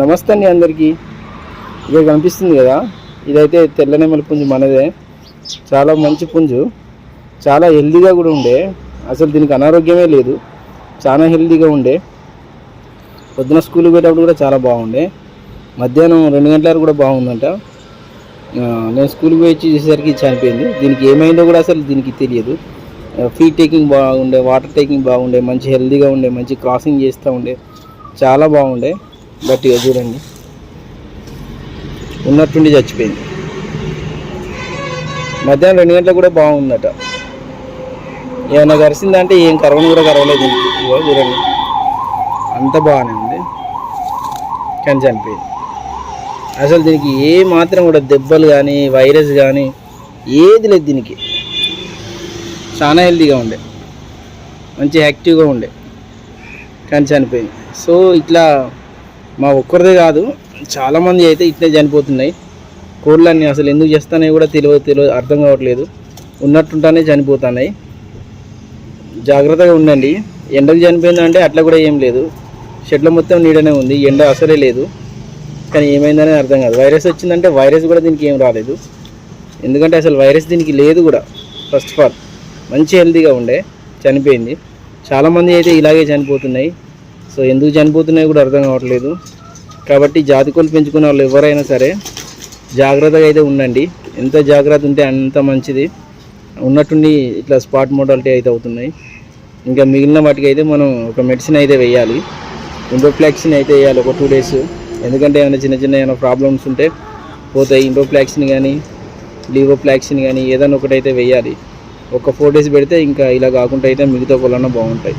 నమస్తే అండి అందరికీ. ఇక్కడ కనిపిస్తుంది కదా? ఇదైతే తెల్లనెమ్మల పుంజు మనదే. చాలా మంచి పుంజు. చాలా హెల్దీగా కూడా ఉండే. అసలు దీనికి అనారోగ్యమే లేదు. చాలా హెల్దీగా ఉండే. పొద్దున స్కూల్కి పోయేటప్పుడు కూడా చాలా బాగుండే. మధ్యాహ్నం రెండు గంటల వరకు కూడా బాగుందంట. నేను స్కూల్కి పోయి చూసేసరికి చనిపోయింది. దీనికి ఏమైందో కూడా అసలు దీనికి తెలియదు. ఫీడ్ టేకింగ్ బాగుండే వాటర్ టేకింగ్ బాగుండే మంచి హెల్దీగా ఉండే మంచి క్రాసింగ్ చేస్తూ ఉండే. చాలా బాగుండే. బట్ ఇక చూడండి. ఉన్నట్టుండి చచ్చిపోయింది. మధ్యాహ్నం రెండు గంటలకు కూడా బాగుందట. ఏమైనా కరిసిందంటే ఏం కరవని కూడా కరవలేదు. చూడండి. అంత బాగానే ఉంది. కానీ చనిపోయింది. అసలు దీనికి ఏ మాత్రం కూడా దెబ్బలు కానీ వైరస్ కానీ ఏది లేదు దీనికి. చాలా హెల్తీగా ఉండే. మంచి యాక్టివ్గా ఉండే. కానీ చనిపోయింది. సో ఇట్లా మా ఒక్కరిదే కాదు చాలామంది అయితే ఇట్లే చనిపోతున్నాయి. కోళ్ళన్నీ అసలు ఎందుకు చేస్తానో కూడా తెలియదు తెలియదు అర్థం కావట్లేదు. ఉన్నట్టుంటానే చనిపోతున్నాయి. జాగ్రత్తగా ఉండండి. ఎండకు చనిపోయిందంటే అట్లా కూడా ఏం లేదు. షెడ్ల మొత్తం నీడనే ఉంది ఎండ అసలే లేదు. కానీ ఏమైందనే అర్థం కాదు. వైరస్ వచ్చిందంటే వైరస్ కూడా దీనికి ఏం రాలేదు. ఎందుకంటే అసలు వైరస్ దీనికి లేదు కూడా ఫస్ట్ ఆఫ్ ఆల్. మంచి హెల్తీగా ఉండే చనిపోయింది. చాలామంది అయితే ఇలాగే చనిపోతున్నాయి. సో ఎందుకు చనిపోతున్నాయి కూడా అర్థం కావట్లేదు. కాబట్టి జాతికోలు పెంచుకునే వాళ్ళు ఎవరైనా సరే జాగ్రత్తగా అయితే ఉండండి. ఎంత జాగ్రత్త ఉంటే అంత మంచిది. ఉన్నట్టుండి ఇట్లా స్పాట్ మోడాలిటీ అయితే అవుతున్నాయి. ఇంకా మిగిలిన వాటికి అయితే మనం ఒక మెడిసిన్ అయితే వేయాలి. ఇండోఫ్లాక్సిన్ అయితే వేయాలి ఒక టూ డేస్. ఎందుకంటే ఏమైనా చిన్న చిన్న ఏమైనా ప్రాబ్లమ్స్ ఉంటే పోతాయి. ఇండోఫ్లాక్సిన్ కానీ లీవోఫ్లాక్సిన్ కానీ ఏదైనా ఒకటైతే వేయాలి. ఒక ఫోర్ డేస్ పెడితే ఇంకా ఇలా కాకుండా అయితే మిగతా కొలన్నా బాగుంటాయి.